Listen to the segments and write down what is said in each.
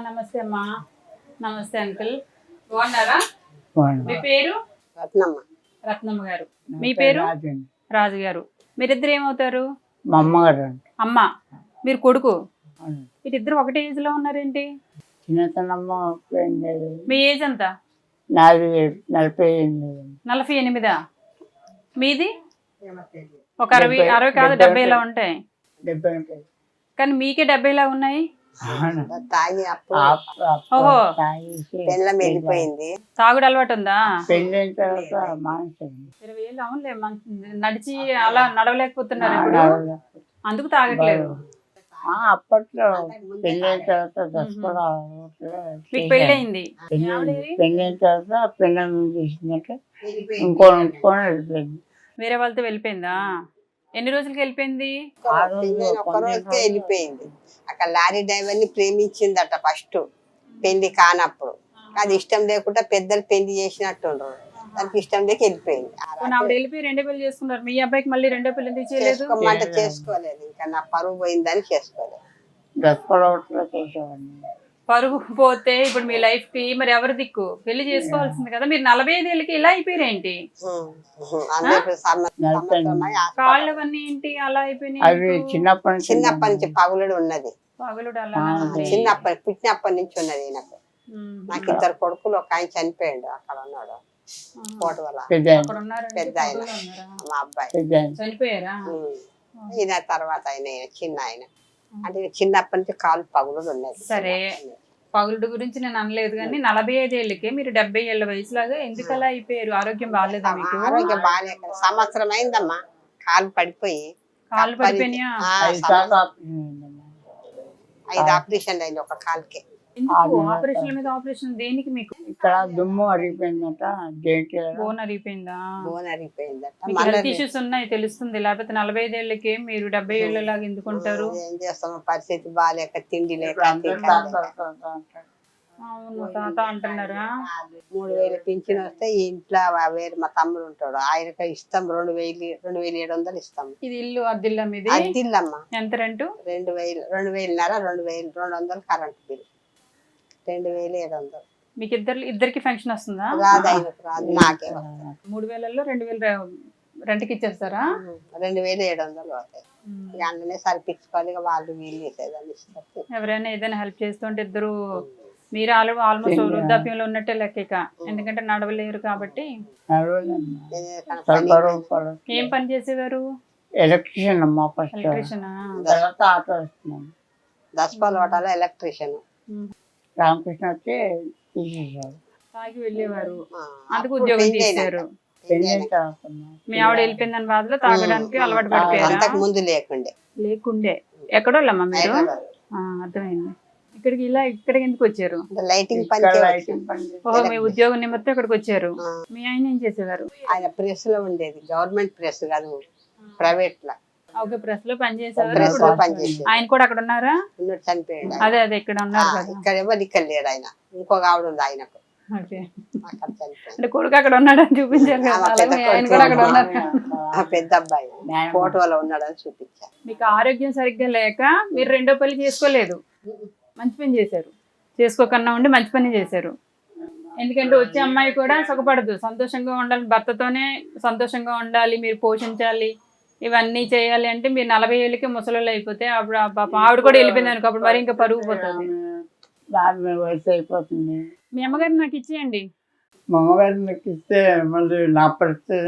నమస్తే అమ్మా. నమస్తే అంకుల్. బాగున్నారా? బాగున్నా. మీ పేరు? రత్నమ్మ. రత్నమ్మ గారు. మీ పేరు రాజండి. రాజు గారు మీరిద్దరు ఏమవుతారు మా అమ్మగారు. అమ్మ మీరు కొడుకు. మీరిద్దరు ఒకటే ఏజ్లో ఉన్నారేంటి చిన్నతనమ్మ. మీ ఏజ్ ఎంత నాలుగు ఏడు- నలభై ఎనిమిది నలభై ఎనిమిదా మీది ఒక అరవై అరవై కాదు డెబ్బై డెబ్బైలా ఉంటాయి. ఉంటాయి డెబ్బై ఉంటాయి కానీ మీకే డెబ్బైలా ఉన్నాయి. తాగి ఓహో. పెళ్ళం వెళ్ళిపోయింది తాగుడు అలవాటు ఉందా? పెళ్ళైన తర్వాత. ఇరవై ఏళ్ళు అవునులే నడిచి అలా నడవలేకపోతున్నారు ఇప్పుడు. అందుకు తాగట్లేదు. ఆ, అప్పట్లో పెళ్ళైన తర్వాత దసరా పెళ్ళయింది. పెళ్ళైన తర్వాత చేసినాక ఇంకో ఇంకొని వెళ్ళిపోయింది. వేరే వాళ్ళతో వెళ్ళిపోయిందా? ఎన్ని రోజులకి వెళ్ళిపోయింది? ఆ రోజు పెళ్ళైన ఒక్క రోజుకే వెళ్ళిపోయింది. అక్కడ లారీ డ్రైవర్ని ప్రేమించిందట ఫస్ట్ పెళ్ళి కానప్పుడు. అది ఇష్టం లేకుండా పెద్దలు పెళ్ళి చేసినట్టుండ్రు. దానికి ఇష్టం లేక వెళ్ళిపోయింది. ఆవిడ వెళ్ళిపోయి రెండో పెళ్ళి చేసుకున్నారు. మీ అబ్బాయికి మళ్ళీ రెండో పెళ్ళి చేసుకోమంటే చేసుకోలేదు. ఇంకా నా పరువు పోయిందని చేసుకోలేదు. పరుగు పోతే ఇప్పుడు మీ లైఫ్కి మరి ఎవరి దిక్కు? పెళ్ళి చేసుకోవాల్సింది కదా. మీరు నలభై ఐదేళ్ళకి ఇలా అయిపోయారేంటి? కాళ్ళు అవన్నీ ఏంటి? అలా అయిపోయినాయి అవి చిన్నప్పటి నుంచి చిన్నప్పటి నుంచి పగులుడు ఉన్నది. పగలుడు అలా. చిన్నప్పటి పుట్టినప్పటి నుంచి ఉన్నది నాకు. నాకు ఇద్దరు కొడుకులు ఒక ఆయన చనిపోయాడు అక్కడ ఉన్నాడు. కోట వల్ల పెద్ద ఆయన? మా అబ్బాయి. చనిపోయారా. ఈయన తర్వాత ఆయన చిన్న ఆయన. అంటే ఈయన చిన్నప్పటి నుంచి కాలు పగులుడు ఉన్నది సరే. పగులుడు గురించి నేను అనలేదు కానీ నలభై ఐదేళ్ళకే మీరు డెబ్బై ఏళ్ళ వయసులాగా ఎందుకు అలా అయిపోయారు? ఆరోగ్యం బాగాలేదా మీకు? ఆరోగ్యం బాగాలేక సంవత్సరం అయిందమ్మా. కాలు పడిపోయి. కాళ్ళు పడిపోయినాయా? ఆ, ఐదు ఆపరేషన్. ఐదు అయింది ఒక కాలుకి. ఆపరేషన్ మీద ఆపరేషన్ దేనికి మీకు? ఇక్కడ దుమ్ము అరిగిపోయిందట బోన్ అరిగిపోయిందా? బోన్ అరిగిపోయిందట. ఇష్యూస్ ఉన్నాయి తెలుస్తుంది. లేకపోతే నలభై ఐదేళ్ళకే మీరు డెబ్బై ఏళ్ళలాగా ఎందుకుంటారు ఏం చేస్తాం? పరిస్థితి బాగాలేక తిండి లేక. అవును తాత అంటున్నారా? మూడు వేలు పింఛన్ వస్తే ఈ ఇంట్లో వేరే మా తమ్ముడు ఉంటాడు. ఆయనకి ఇస్తాం రెండు వేలు రెండు వేలు ఏడు వందలు ఇస్తాం. ఇది ఇల్లు అద్దిల్లా మీది? అద్దిల్లమ్మా. ఎంత రెంటు? రెండు వేలు రెండు వేలున్నర రెండు వేలు రెండు వందలు కరెంట్ బిల్. రెండు వేలు ఏడు వందలు మీకు ఇద్దరు ఇద్దరికి ఫంక్షన్ వస్తుందా? రాదు ఆయనకు రాదు నాకే వస్తుంది. మూడు వేలలో రెండు వేలు రెంట్కి ఇచ్చేస్తారా రెండు వేలు ఏడు వందలు అవుతాయి ఇక అందులోనే సరిపించుకోవాలి ఇక వాళ్ళు వీళ్ళు చేసేదాన్ని ఇస్తారు ఎవరైనా ఏదైనా హెల్ప్ చేస్తుంటే ఇద్దరు మీరు ఆల్ ఆల్మోస్ట్ వృద్ధాప్యంలో ఉన్నట్టే లెక్క ఇక. ఎందుకంటే నడవలేరు కాబట్టి. నేను ఏదైనా. ఏం పని చేసేవారు? ఎలక్ట్రీషియన్ అమ్మా ఫస్ట్. ఎలక్ట్రీషియనా? తర్వాత ఆటో వస్తున్నాను. దసపాలు హోటల్ ఎలక్ట్రీషియన్? రామకృష్ణ వచ్చి తీసేశారు. తాగి వెళ్ళేవారు. అందుకు ఉద్యోగం. తీశారు. మీ ఆవిడ వెళ్ళిపోయిందని బాధలో తాగడానికి అలవాటు పడిపోయారా? అంతకు ముందు లేకుండే. లేకుండే. ఎక్కడోళ్ళమ్మా మీరు? హైదరాబాద్. ఆ, అర్థమైంది. ఇక్కడికి ఇలా ఇక్కడికి ఎందుకు వచ్చారు? లైటింగ్ ఇక్కడ ఓహో మీ ఉద్యోగం నిమిత్తం ఇక్కడికి వచ్చారు. మీ ఆయన ఏం చేసేవారు? ఆయన ప్రెస్లో ఉండేది. గవర్నమెంట్ ప్రెస్ కాదు ప్రైవేట్ లా ఓకే ప్రెస్లో పని ప్రెస్ ఇప్పుడు. లో పనిచేసేది ఆయన కూడా అక్కడ ఉన్నారా? ఉన్నట్టు చనిపోయాడు అదే అదే ఇక్కడ ఉన్నారు కదా. ఇక్కడ ఎవరు ఇక్కడ లేడు ఆయన. ఇంకొక ఆవిడ ఉంది ఆయనకు. ఓకే. అక్కడ చనిపోయాడు. అంటే కొడుకు అక్కడ ఉన్నాడని చూపించారు కదా ఆ, పెద్ద ఆయన కూడా అక్కడ ఉన్నారు. ఆ పెద్ద అబ్బాయి. ఫోటోలో ఉన్నాడని చూపించారు. మీకు ఆరోగ్యం సరిగ్గా లేక మీరు రెండో పెళ్ళి చేసుకోలేదు. మంచి పని చేశారు. చేసుకోకన్నా ఉండి మంచి పని చేశారు. ఎందుకంటే వచ్చే అమ్మాయి కూడా సుఖపడదు. సంతోషంగా ఉండాలి. భర్తతోనే సంతోషంగా ఉండాలి. మీరు పోషించాలి. ఇవన్నీ చేయాలి అంటే మీరు నలభై ఏళ్ళకి ముసలోళ్ళు అయిపోతే అప్పుడు ఆ పాపం ఆవిడ కూడా వెళ్ళిపోయింది అనుకో అప్పుడు మరి ఇంకా పరుగు పోతుంది. వయసు అయిపోతుంది. మీ అమ్మగారు నాకు ఇచ్చేయండి. మా అమ్మగారు నాకు ఇస్తే మళ్ళీ నా పరిస్థితి.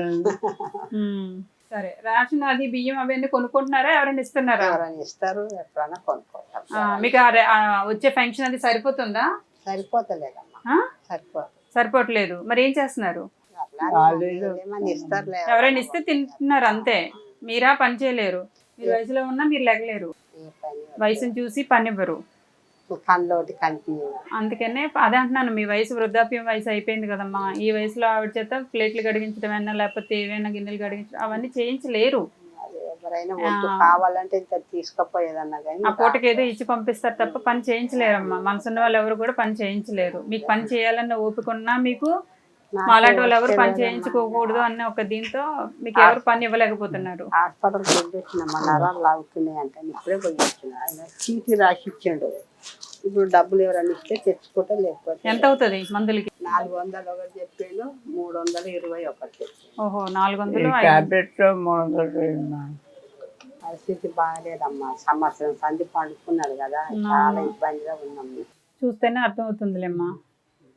సరే రేషన్ అది బియ్యం అవన్నీ కొనుక్కుంటున్నారా? ఎవరైనా ఇస్తున్నారా? ఎవరైనా ఇస్తారు ఎప్పుడైనా కొనుక్కుంటారు మీకు వచ్చే ఫంక్షన్ అది సరిపోతుందా? సరిపోతలేదమ్మా. ఆ? సరిపోతుంది సరిపోవట్లేదు. మరి ఏం చేస్తున్నారు? ఎవరైనా ఇస్తే తింటున్నారు అంతే. మీరా పని చేయలేరు. మీరు వయసులో ఉన్నా మీరు లెగలేరు. వయసును చూసి పని ఇవ్వరు అందుకనే అదే అంటున్నాను మీ వయసు వృద్ధాప్యం వయసు అయిపోయింది కదమ్మా. ఈ వయసులో ఆవిడ చేత ప్లేట్లు గడిగించడం అయినా లేకపోతే ఏవైనా గిన్నెలు గడిగించడం అవన్నీ చేయించలేరు. ఎవరైనా వద్దు. కావాలంటే ఇంత తీసుకుపోయేదన్నా కానీ ఆ పూటకి ఏదో ఇచ్చి పంపిస్తారు తప్ప పని చేయించలేరమ్మా. మనసున్న వాళ్ళు ఎవరు కూడా పని చేయించలేరు. మీకు పని చేయాలన్న ఓపిక ఉన్నా మీకు మాలాంటి వాళ్ళు ఎవరు పని చేయించుకోకూడదు అన్న ఒక దీంతో మీకు ఎవరు పని ఇవ్వలేకపోతున్నారు. హాస్పిటల్కి వెళ్ళి వచ్చిన మా నరాలు లాగుతున్నాయి అంటే ఇప్పుడే పోయి వచ్చిన ఆయన చీటీ రాసి ఇచ్చిండు ఇప్పుడు డబ్బులు ఎవరైనా ఇస్తే తెచ్చుకుంటే లేకపోతే ఎంత అవుతుంది మందులకి? నాలుగు వందలు ఒకటి చెప్పాను మూడు వందలు ఇరవై ఒకటి ఓహో నాలుగు వందలు టాబ్లెట్ మూడు వందలు. పరిస్థితి బాగాలేదమ్మా. సంవత్సరం సంధి పండుకున్నాడు కదా చాలా ఇబ్బందిగా ఉన్నాం. చూస్తేనే అర్థమవుతుందిలేమ్మా.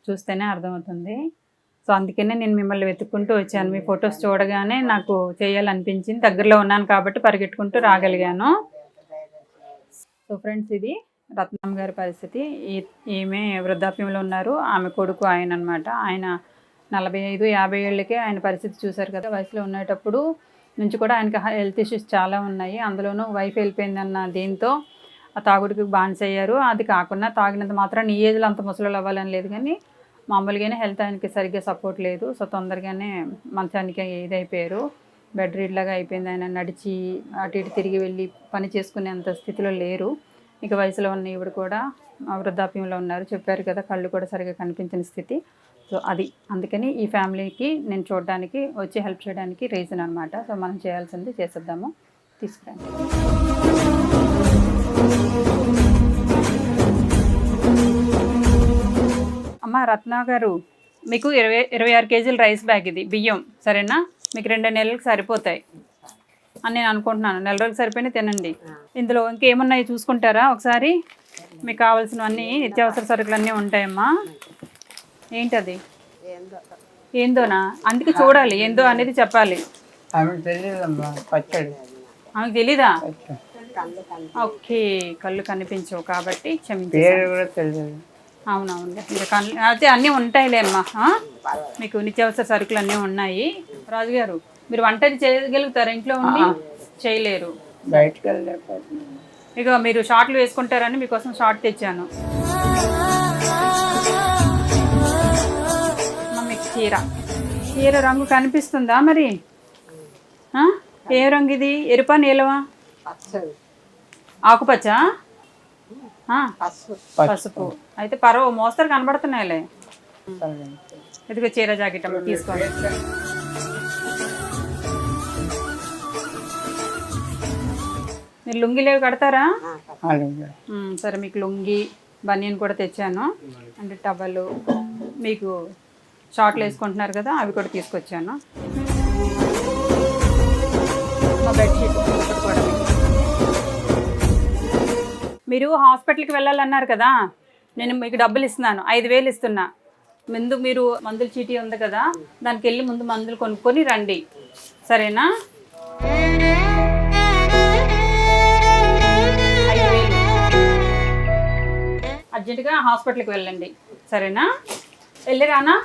చూస్తేనే అర్థమవుతుంది. సో అందుకనే నేను మిమ్మల్ని వెతుక్కుంటూ వచ్చాను. మీ ఫొటోస్ చూడగానే నాకు చేయాలనిపించింది. దగ్గరలో ఉన్నాను కాబట్టి పరిగెట్టుకుంటూ రాగలిగాను. సో ఫ్రెండ్స్ ఇది రత్నం గారి పరిస్థితి. ఈ- ఈమె వృద్ధాప్యంలో ఉన్నారు. ఆమె కొడుకు ఆయన అనమాట ఆయన నలభై ఐదు యాభై ఏళ్ళకే ఆయన పరిస్థితి చూశారు కదా. వయసులో ఉండేటప్పుడు నుంచి కూడా ఆయనకి హెల్త్ ఇష్యూస్ చాలా ఉన్నాయి. అందులోనూ వైఫ్ వెళ్ళిపోయిందన్న దీంతో ఆ తాగుడికి బాన్స్ అయ్యారు అది కాకుండా తాగినంత మాత్రం ఈ ఏజ్లో అంత ముసలు అవ్వాలని లేదు కానీ మామూలుగానే హెల్త్ ఆయనకి సరిగ్గా సపోర్ట్ లేదు. సో తొందరగానే మంచానికి ఇదైపోయారు. బెడ్ రీడ్ లాగా అయిపోయింది. ఆయన నడిచి అటు ఇటు తిరిగి వెళ్ళి పని చేసుకునేంత స్థితిలో లేరు. ఇక వయసులో ఉన్న ఈవిడ కూడా వృద్ధాప్యంలో ఉన్నారు. చెప్పారు కదా కళ్ళు కూడా సరిగ్గా కనిపించిన స్థితి. సో అది. అందుకని ఈ ఫ్యామిలీకి నేను చూడడానికి వచ్చి హెల్ప్ చేయడానికి రీజన్ అనమాట సో మనం చేయాల్సింది చేసేద్దాము. తీసుకురండి. రత్న గారు మీకు ఇరవై ఇరవై ఆరు కేజీల రైస్ బ్యాగ్ ఇది బియ్యం సరేనా? మీకు రెండు నెలలకు సరిపోతాయి అని నేను అనుకుంటున్నాను. నెల రోజులు సరిపోయినా తినండి. ఇందులో ఇంకేమున్నాయి చూసుకుంటారా? ఒకసారి మీకు కావాల్సినవన్నీ నిత్యావసర సరుకులు అన్నీ ఉంటాయమ్మా. ఏంటది? ఏందో ఏందోనా? అందుకే చూడాలి ఏందో అనేది చెప్పాలి. ఆమెకు తెలీదా? ఓకే కళ్ళు కనిపించవు కాబట్టి క్షమించు అవునవును ఇంకా అయితే అన్నీ ఉంటాయిలే అమ్మా ఆ? మీకు నిత్యావసర సరుకులు అన్నీ ఉన్నాయి. రాజుగారు మీరు వంట చేయగలుగుతారా? ఇంట్లో ఉండి చేయలేరు. బయటకు వెళ్ళలేకపోతున్నాను. ఇక మీరు షార్ట్లు వేసుకుంటారని మీకోసం షార్ట్ తెచ్చాను. మీకు చీర. చీర రంగు కనిపిస్తుందా మరి? ఏ రంగు ఇది? ఎరుపా నీలవా ఆకుపచ్చ? పసుపు. పసుపు. అయితే పర్వ మోస్తరు కనబడుతున్నాయిలే. ఇదిగో చీర జాకెట్ అమ్మ తీసుకోండి. మీరు లుంగిలేవి కడతారా? సరే మీకు లుంగి బనియన్ కూడా తెచ్చాను. అంటే టవలు మీకు షార్ట్లు వేసుకుంటున్నారు కదా అవి కూడా తీసుకొచ్చాను. మా బెడ్షీట్. మీరు హాస్పిటల్కి వెళ్ళాలన్నారు కదా నేను మీకు డబ్బులు ఇస్తున్నాను ఐదు వేలు ఇస్తున్నా. ముందు మీరు మందుల చీటీ ఉంది కదా దానికి వెళ్ళి ముందు మందులు కొనుక్కొని రండి. సరేనా? అర్జెంటుగా హాస్పిటల్కి వెళ్ళండి. సరేనా? వెళ్ళిరానా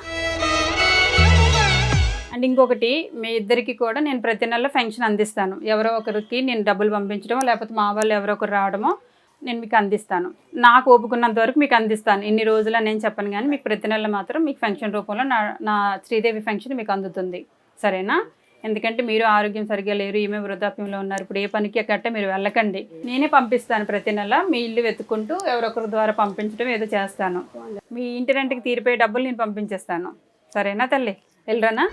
అండ్ ఇంకొకటి మీ ఇద్దరికి కూడా నేను ప్రతి నెల పెన్షన్ అందిస్తాను. ఎవరో ఒకరికి నేను డబ్బులు పంపించడమో లేకపోతే మా వాళ్ళు ఎవరో ఒకరు రావడమో నేను మీకు అందిస్తాను. నాకు ఓపుకున్నంత వరకు మీకు అందిస్తాను. ఇన్ని రోజుల నేను చెప్పను కానీ మీకు ప్రతి నెల మాత్రం మీకు ఫంక్షన్ రూపంలో నా నా శ్రీదేవి ఫంక్షన్ మీకు అందుతుంది. సరేనా? ఎందుకంటే మీరు ఆరోగ్యం సరిగ్గా లేరు ఈమె వృద్ధాప్యంలో ఉన్నారు. ఇప్పుడు ఏ పనికి కట్ట మీరు వెళ్ళకండి. నేనే పంపిస్తాను ప్రతి నెల. మీ ఇల్లు వెతుక్కుంటూ ఎవరొకరి ద్వారా పంపించడం ఏదో చేస్తాను. మీ ఇంటి రెంట్కి తీరిపోయే డబ్బులు నేను పంపించేస్తాను. సరేనా తల్లి? వెళ్ళరానా?